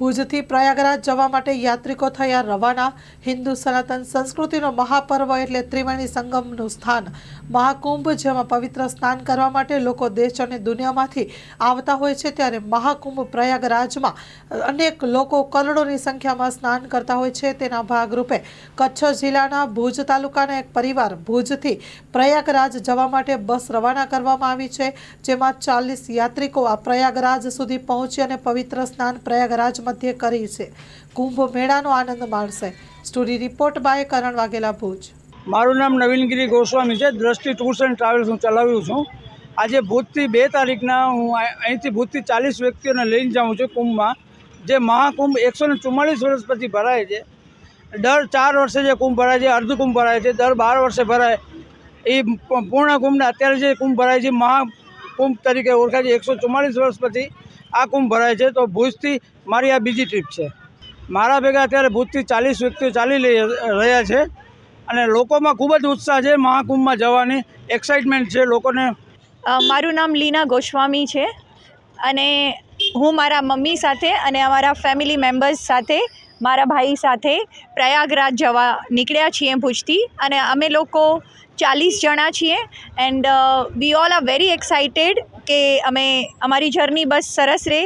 ભુજથી પ્રયાગરાજ જવા માટે યાત્રિકો થયા રવાના. હિન્દુ સનાતન સંસ્કૃતિનો મહાપર્વ એટલે ત્રિવેણી સંગમનું સ્થાન. મહાકુંભ, જેમાં પવિત્ર સ્નાન કરવા માટે લોકો દેશ અને દુનિયામાંથી આવતા હોય છે, ત્યારે મહાકુંભ પ્રયાગરાજમાં અનેક લોકો કરોડોની સંખ્યામાં સ્નાન કરતા હોય છે. તેના ભાગરૂપે કચ્છ જિલ્લાના ભુજ તાલુકાના એક પરિવાર ભુજથી પ્રયાગરાજ જવા માટે બસ રવાના કરવામાં આવી છે, જેમાં ચાલીસ યાત્રિકો આ પ્રયાગરાજ સુધી પહોંચી અને પવિત્ર સ્નાન પ્રયાગરાજ મધ્યે કરી છે. કુંભ મેળાનો આનંદ માણશે. Story report by Karan Vaghela Bhuj. મારું નામ નવીનગીરી ગોસ્વામી છે. દ્રષ્ટિ ટૂર્સ એન્ડ ટ્રાવેલ્સ હું ચલાવ્યું છું. આજે ભૂતથી બે તારીખના હું અહીંથી ભૂતથી ચાલીસ વ્યક્તિઓને લઈને જાઉં છું કુંભમાં. જે મહાકુંભ એકસો ને ચુમ્માલીસ વર્ષ પછી ભરાય છે. દર ચાર વર્ષે જે કુંભ ભરાય છે, અર્ધ કુંભ ભરાય છે, દર બાર વર્ષે ભરાય. એ પૂર્ણ કુંભને અત્યારે જે કુંભ ભરાય છે, મહાકુંભ તરીકે ઓળખાય છે. એકસો ચુમ્માલીસ વર્ષ પછી આ કુંભ ભરાય છે, તો ભુજથી મારી આ બીજી ટ્રીપ છે. મારા ભેગા અત્યારે ભુજથી ચાલીસ વ્યક્તિઓ ચાલી રહ્યા છે અને લોકોમાં ખૂબ જ ઉત્સાહ છે મહાકુંભમાં જવાની. એક્સાઇટમેન્ટ છે લોકોને. મારું નામ લીના ગોસ્વામી છે અને હું મારા મમ્મી સાથે અને અમારા ફેમિલી મેમ્બર્સ સાથે મારા ભાઈ સાથે પ્રયાગરાજ જવા નીકળ્યા છીએ ભુજથી અને અમે લોકો ચાલીસ જણા છીએ and we all are very excited કે અમે અમારી જર્ની બસ સરસ રહે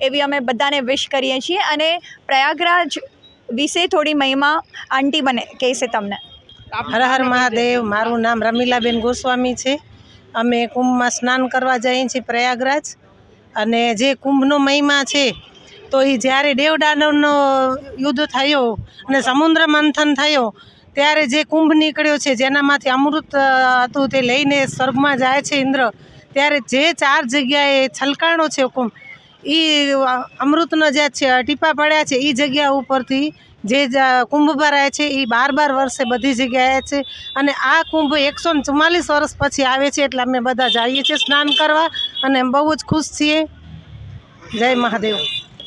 એવી અમે બધાને વિશ કરીએ છીએ અને પ્રયાગરાજ વિશે થોડી મહિમા આંટી મને કહેશે તમને. હર હર મહાદેવ, મારું નામ રમીલાબેન ગોસ્વામી છે. અમે કુંભમાં સ્નાન કરવા જઈએ છીએ પ્રયાગરાજ અને જે કુંભનો મહિમા છે તો એ જ્યારે દેવ દાનવનો યુદ્ધ થયો અને સમુદ્ર મંથન થયો, ત્યારે જે કુંભ નીકળ્યો છે, જેનામાંથી અમૃત હતું તે લઈને સ્વર્ગમાં જાય છે ઇન્દ્ર, ત્યારે જે ચાર જગ્યાએ છલકાણો છે કુંભ એ અમૃતનો જે છે, ટીપા પડ્યા છે એ જગ્યા ઉપરથી જે જ કુંભ ભરાય છે એ બાર બાર વર્ષે બધી જગ્યાએ છે અને આ કુંભ એકસો ને ચુમ્માલીસ વર્ષ પછી આવે છે, એટલે અમે બધા જઈએ છીએ સ્નાન કરવા અને બહુ જ ખુશ છીએ. જય મહાદેવ.